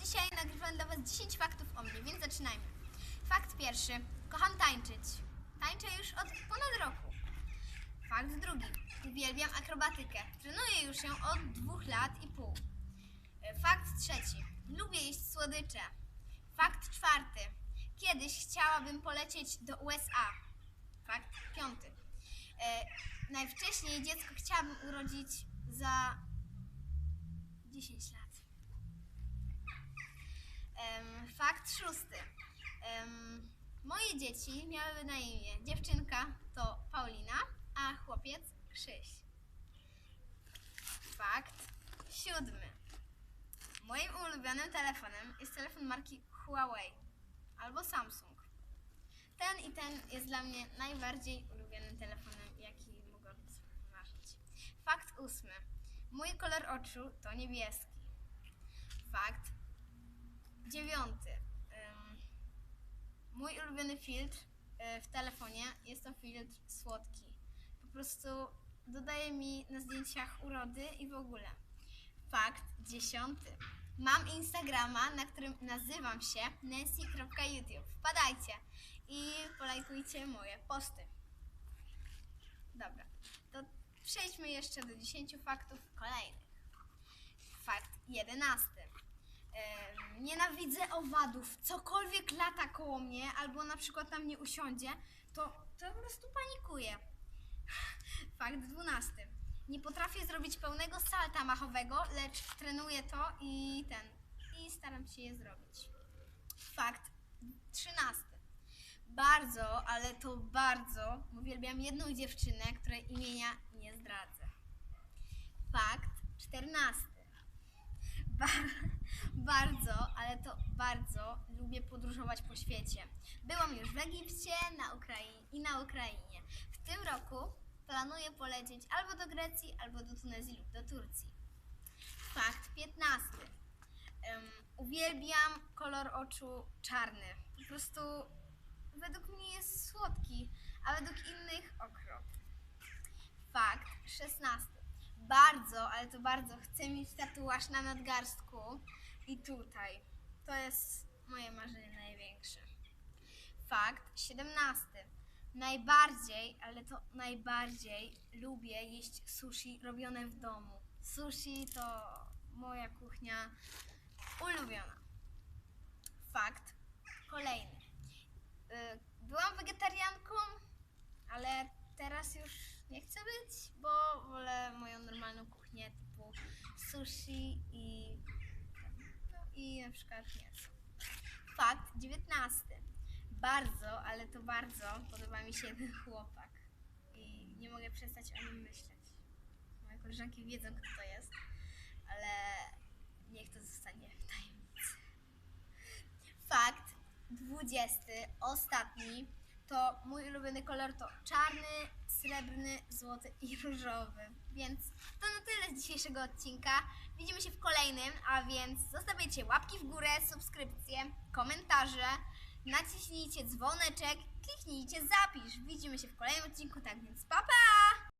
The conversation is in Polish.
Dzisiaj nagrywam dla Was 10 faktów o mnie, więc zaczynajmy. Fakt pierwszy. Kocham tańczyć. Tańczę już od ponad roku. Fakt drugi. Uwielbiam akrobatykę. Trenuję już ją od dwóch lat i pół. E, Fakt trzeci. Lubię jeść słodycze. Fakt czwarty. Kiedyś chciałabym polecieć do USA. Fakt piąty. E, najwcześniej dziecko chciałabym urodzić za 10 lat. Fakt szósty. Moje dzieci miały na imię dziewczynka to Paulina, a chłopiec Krzyś. Fakt siódmy. Moim ulubionym telefonem jest telefon marki Huawei albo Samsung. Ten i ten jest dla mnie najbardziej ulubionym telefonem, jaki mogę marzyć. Fakt ósmy. Mój kolor oczu to niebieski. Fakt dziewiąty. Mój ulubiony filtr y, w telefonie jest to filtr słodki. Po prostu dodaje mi na zdjęciach urody i w ogóle. Fakt dziesiąty. Mam Instagrama, na którym nazywam się nancy.youtube. Wpadajcie i polajkujcie moje posty. Dobra, to przejdźmy jeszcze do 10 faktów kolejnych. Fakt jedenasty. Nienawidzę owadów. Cokolwiek lata koło mnie albo na przykład na mnie usiądzie, to, to po prostu panikuję. Fakt dwunasty. Nie potrafię zrobić pełnego salta machowego, lecz trenuję to i ten. I staram się je zrobić. Fakt trzynasty. Bardzo, ale to bardzo uwielbiam jedną dziewczynę, której imienia nie zdradzę. Fakt czternasty. Bar- bardzo, ale to bardzo lubię podróżować po świecie. Byłam już w Egipcie na Ukrai- i na Ukrainie. W tym roku planuję polecieć albo do Grecji, albo do Tunezji lub do Turcji. Fakt 15. Em, uwielbiam kolor oczu czarny. Po prostu według mnie jest słodki, a według innych okrop. Fakt 16. Bardzo, ale to bardzo chcę mieć tatuaż na nadgarstku i tutaj. To jest moje marzenie największe. Fakt 17. Najbardziej, ale to najbardziej lubię jeść sushi robione w domu. Sushi to moja kuchnia ulubiona. Fakt kolejny. Y, Byłam wegetarianką, ale teraz już nie chcę być, bo wolę moją normalną kuchnię typu sushi i, i na przykład mięso. Fakt 19. Bardzo, ale to bardzo podoba mi się jeden chłopak i nie mogę przestać o nim myśleć. Moje koleżanki wiedzą, kto to jest, ale niech to zostanie w tajemnicy. Fakt 20, ostatni, to mój ulubiony kolor to czarny, srebrny, złoty i różowy. Więc to dzisiejszego odcinka. Widzimy się w kolejnym, a więc zostawiajcie łapki w górę, subskrypcje, komentarze, naciśnijcie dzwoneczek, kliknijcie zapisz. Widzimy się w kolejnym odcinku, tak więc pa pa!